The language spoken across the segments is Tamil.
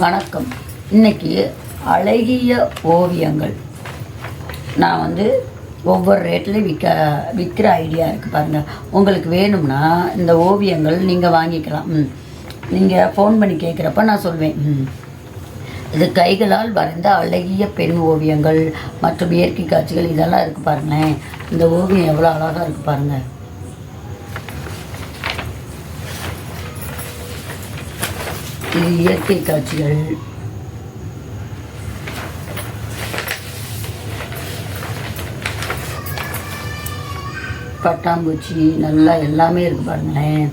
வணக்கம். இன்னைக்கு அழகிய ஓவியங்கள். நான் வந்து ஒவ்வொரு ரேட்லேயும் விற்க விற்கிற ஐடியா இருக்குது பாருங்கள் உங்களுக்கு வேணும்னா இந்த ஓவியங்கள் நீங்கள் வாங்கிக்கலாம். ம். நீங்கள் ஃபோன் பண்ணி கேட்குறப்ப நான் சொல்வேன். ம். இது கைகளால் வரைந்த அழகிய பெண் ஓவியங்கள் மற்றும் இயற்கை காட்சிகள் இதெல்லாம் இருக்குது பாருங்களேன். இந்த ஓவியம் எவ்வளோ அழகாக இருக்குது பாருங்கள் இது இயற்கை காட்சிகள். பட்டாம்பூச்சி நல்லா எல்லாமே இருக்கு பாருங்களேன்.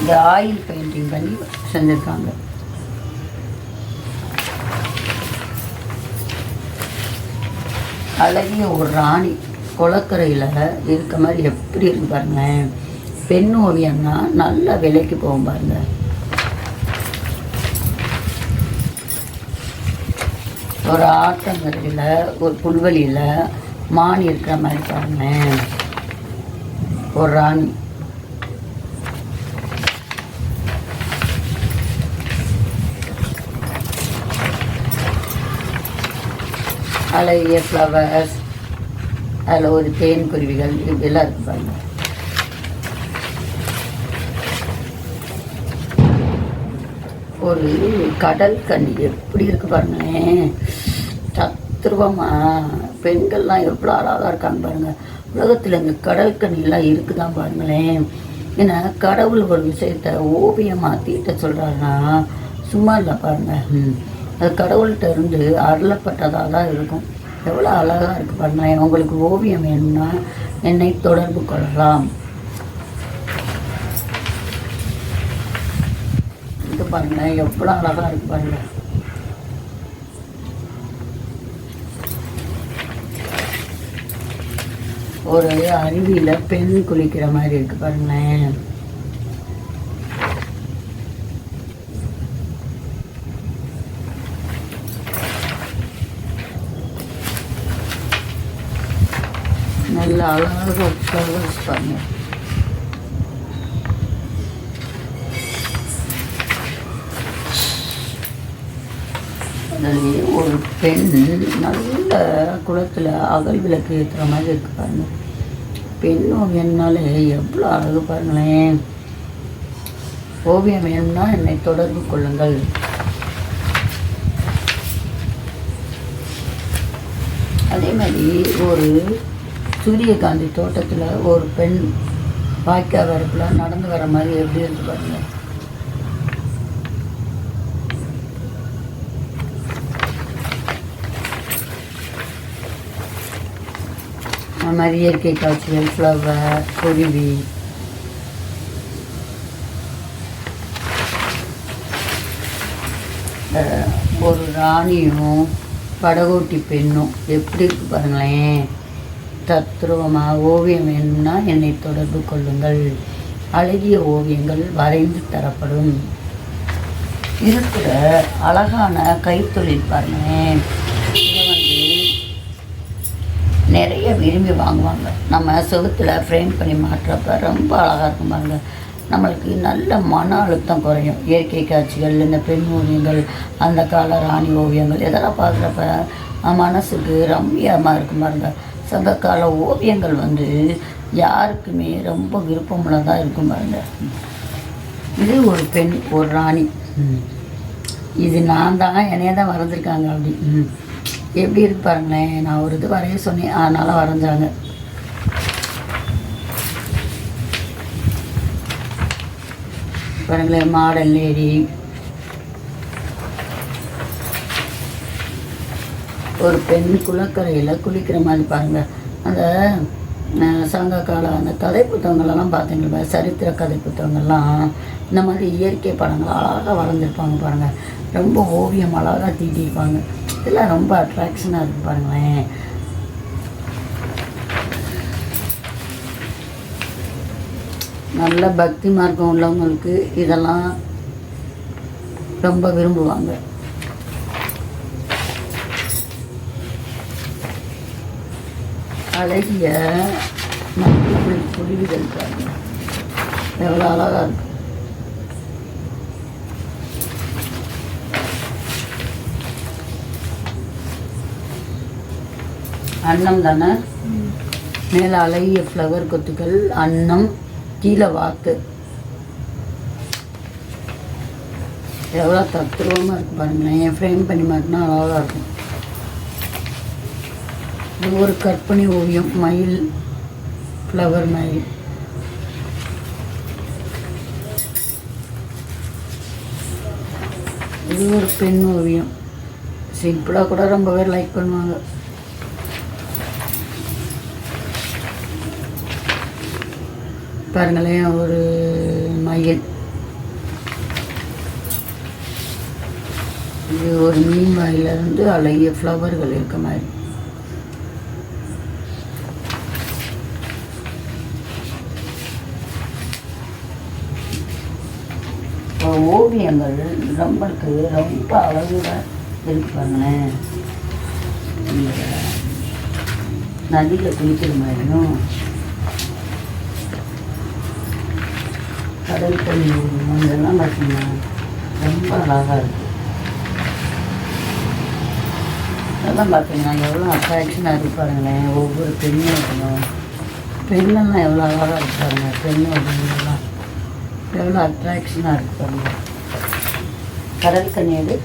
இந்த ஆயில் பெயிண்டிங் பண்ணி செஞ்சுருக்காங்க. அழகிய ஒரு ராணி குளக்கரையில் இருக்க மாதிரி எப்படி இருக்கு பாருங்களேன். பெண் ஓவியம்னா நல்ல விலைக்கு போகும் பாருங்க. ஒரு ஆற்றங்கரையில் ஒரு புல்வெளியில் மான் இருக்கிற மாதிரி பாருங்க. ஒரு ராணி அழகிய ஃப்ளவர்ஸ் அதில் ஒரு தேன் குருவிகள் இப்படிலாம் இருக்குது பாருங்கள் ஒரு கடல் கண்ணி எப்படி இருக்கு பாருங்களேன். சத்துருவமா பெண்கள்லாம் எவ்வளோ அழகாக இருக்காங்க பாருங்க. உலகத்தில் இந்த கடல் கண்ணிலாம் இருக்குதான் பாருங்களேன். ஏன்னா கடவுள் ஒரு விஷயத்த ஓவியமாக தீட்ட சொல்கிறாருன்னா சும்மா இல்லை பாருங்கள் அது கடவுள்கிட்ட இருந்து அருளப்பட்டதாக தான் இருக்கும். எவ்வளோ அழகாக இருக்குது பாருங்களேன். உங்களுக்கு ஓவியம் வேணும்னா என்னை தொடர்பு கொள்ளலாம். பாருங்களேன் எவ்வளோ அழகாக இருக்கு பாருங்க. ஒரு அருவியில் பெண் குளிக்கிற மாதிரி இருக்கு பாருங்களேன். நல்ல அழகாக ஃப்ளவர்ஸ் பாருங்க ஒரு பெண் நல்ல குளத்தில் அகல் விளக்கு ஏற்றுற மாதிரி இருக்கு பாருங்க பெண் ஓவியம்னாலே எவ்வளோ அழகு பாருங்களேன். ஓவியம் வேணும்னா என்னை தொடர்பு கொள்ளுங்கள். அதே மாதிரி ஒரு சூரியகாந்தி தோட்டத்தில் ஒரு பெண் வாய்க்கா வரப்பில் நடந்து வர மாதிரி எப்படி இருக்கு பாருங்கள் அந்த மாதிரி இயற்கை காட்சிகள் ஃப்ளவர் குருவி. ஒரு ராணியும் படகோட்டி பெண்ணும். எப்படி இருக்கு பாருங்களேன். தத்ரூபமாக ஓவியம் வேணும்னா என்னை தொடர்பு கொள்ளுங்கள். அழகிய ஓவியங்கள் வரைந்து தரப்படும். இருக்கிற அழகான கைத்தொழில் பாருங்களேன். நிறைய விரும்பி வாங்குவாங்க. நம்ம செவுத்துல ஃப்ரேம் பண்ணி மாட்டுறப்ப ரொம்ப அழகாக இருக்கும் பாருங்க. நம்மளுக்கு நல்ல மன அழுத்தம் குறையும். இயற்கை காட்சிகள் இந்த பெண் ஓவியங்கள் அந்த கால ராணி ஓவியங்கள் இதெல்லாம் பார்க்குறப்ப மனசுக்கு ரம்மியமாக இருக்கும் பாருங்க. சங்க கால ஓவியங்கள் வந்து யாருக்குமே ரொம்ப விருப்பமுள்ளதாக இருக்கும் பாருங்க. இது ஒரு பெண் ஒரு ராணி. இது நான் தான் என்னைய தான் வரைஞ்சிருக்காங்க அப்படி. எப்படி இருக்கு பாருங்களேன் நான் ஒரு இது வரைய சொன்னேன். அதனால் வரைஞ்சாங்க. பாருங்களேன் மாடல் லேடி ஒரு பெண் குளக்கரையில் குளிக்கிற மாதிரி பாருங்க. அந்த சங்க கால அந்த கதை புத்தகங்கள்லாம் பார்த்தீங்களா சரித்திர கதை புத்தகங்கள்லாம் இந்த மாதிரி இயற்கை படங்கள் அழகாக வரைஞ்சிருப்பாங்க பாருங்க. ரொம்ப ஓவியம் அழகாக தீட்டியிருப்பாங்க. இதெல்லாம் ரொம்ப அட்ராக்ஷனாக இருக்கு பாருங்களேன். நல்ல பக்தி மார்க்கம் உள்ளவங்களுக்கு இதெல்லாம் ரொம்ப விரும்புவாங்க. அழகிய மல்லிகைப்பூ குருவிகள் எவ்வளோ அழகாக இருக்கு. அன்னம் தானே? மேலே அழகிய ஃப்ளவர் கொத்துக்கள் அன்னம் கீழே வாத்து எவ்வளோ தத்ரூபமாக இருக்கும் பாருங்களேன். என் ஃப்ரேம் பண்ணி மாட்டினா அழகாக இருக்கும். இது ஒரு கற்பனை ஓவியம் மயில் ஃப்ளவர் மயில். இது ஒரு பெண் ஓவியம். சிம்பிளாக கூட ரொம்ப பேர் லைக் பண்ணுவாங்க. பாருங்களேன் ஒரு மயில். இது ஒரு மீன் வாயிலிருந்து அழகிய ஃப்ளவர்கள் இருக்க மாதிரி. ஓவியங்கள் ஓவியங்கள் நம்மளுக்கு ரொம்ப அழகுல இருக்கு பாருங்களேன். நதியில் குளிக்கிற மாதிரியும் கடல் தண்ணி இதெல்லாம் பார்த்தீங்கன்னா ரொம்ப அழகாக இருக்குது அதெல்லாம் பார்த்தீங்கன்னா எவ்வளோ அட்ராக்ஷனாக இருப்பாருங்களேன் ஒவ்வொரு பெண்ணும் இருக்கணும் பெண்ணெல்லாம் எவ்வளோ அழகாக இருப்பாருங்க பெண்ணு பெண் எவ்வளோ அட்ராக்ஷனாக இருக்கு அது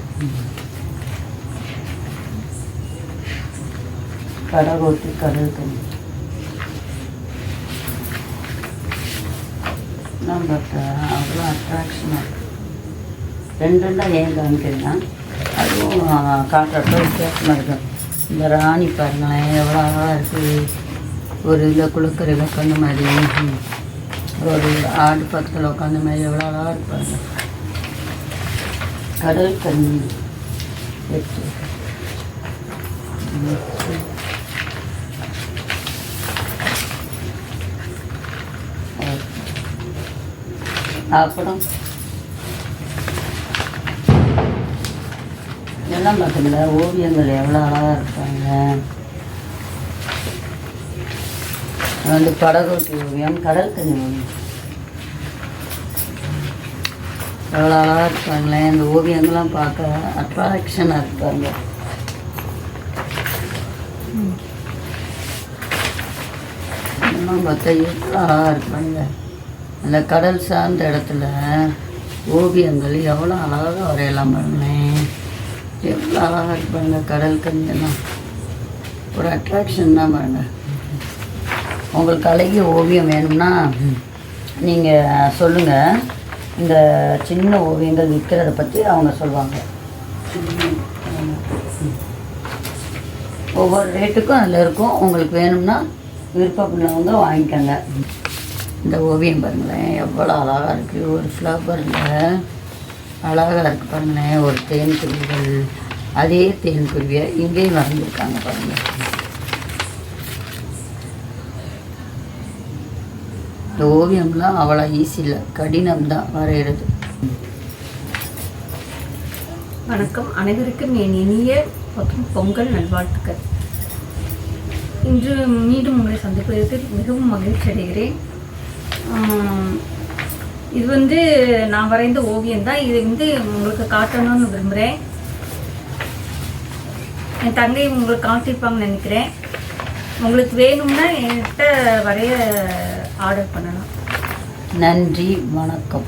கடல் ஓட்டு கடல் தண்ணி தான் நம்ம uh, அவ்வளோ அட்ராக்ஷனாக இருக்கு ரெண்டு ரெண்டாக ஏன் காமிக்கிறீங்கன்னா அதுவும் காட்டுறப்ப வித்தியாசமாக இருக்கும். இந்த ராணி பாருங்களேன் எவ்வளோ அழகாக இருக்குது ஒரு இதில் குளுக்கரையில் உட்காந்த மாதிரி. ஒரு ஆடு பக்கத்தில் உட்காந்த மாதிரி எவ்வளோ அழகாக இருப்பாங்க கடல் கண்ணி. வெற்றி அப்புறம் இதெல்லாம் பார்த்தீங்களா? ஓவியங்கள் எவ்வளோ அழகாக இருப்பாங்க வந்து படகோட்டி ஓவியம் கடல் ஓவியம். எவ்வளோ அழகாக இருப்பாங்களே இந்த ஓவியங்கள்லாம் பார்க்க அட்ராக்ஷனாக இருப்பாங்க இதெல்லாம் பார்த்தா எவ்வளோ அழகாக இருப்பாங்க அந்த கடல் சார்ந்த இடத்துல ஓவியங்கள் எவ்வளோ அழகாக வரையலாம் பாருங்களேன் எவ்வளோ அழகாக இருப்பாங்க கடல் கஞ்செல்லாம் ஒரு அட்ராக்ஷன் தான் பாருங்க. உங்களுக்கு அழகிய ஓவியம் வேணும்னா நீங்கள் சொல்லுங்கள் இந்த சின்ன ஓவியங்கள் விற்கிறத பற்றி அவங்க சொல்லுவாங்க ஒவ்வொரு ரேட்டுக்கும் அதில் இருக்கும். உங்களுக்கு வேணும்னா விருப்பப்பட்டவங்க வாங்கிக்கோங்க. இந்த ஓவியம் பாருங்களேன் எவ்வளோ அழகாக இருக்குது ஒரு ஃப்ளவரில் அழகாக இருக்கு பாருங்களேன். ஒரு தேன் குருவிகள் அதே தேன் குருவியை இங்கேயும் வரைஞ்சிருக்காங்க பாருங்க. இந்த ஓவியம்லாம் அவ்வளோ ஈஸி இல்லை. கடினம் தான் வரைகிறது வணக்கம். அனைவருக்கும் என் இனிய மற்றும் பொங்கல் நல்வாழ்த்துக்கள். இன்று மீண்டும் உங்களை சந்திப்பதற்கு மிகவும் மகிழ்ச்சி அடைகிறேன். இது வந்து நான் வரைந்த ஓவியம் தான். இது வந்து உங்களுக்கு காட்டணும்னு விரும்புகிறேன் என் தங்கை உங்களுக்கு காட்டியிருப்பாங்கன்னு நினைக்கிறேன். உங்களுக்கு வேணும்னா என்கிட்ட வரைய ஆர்டர் பண்ணலாம். நன்றி வணக்கம்.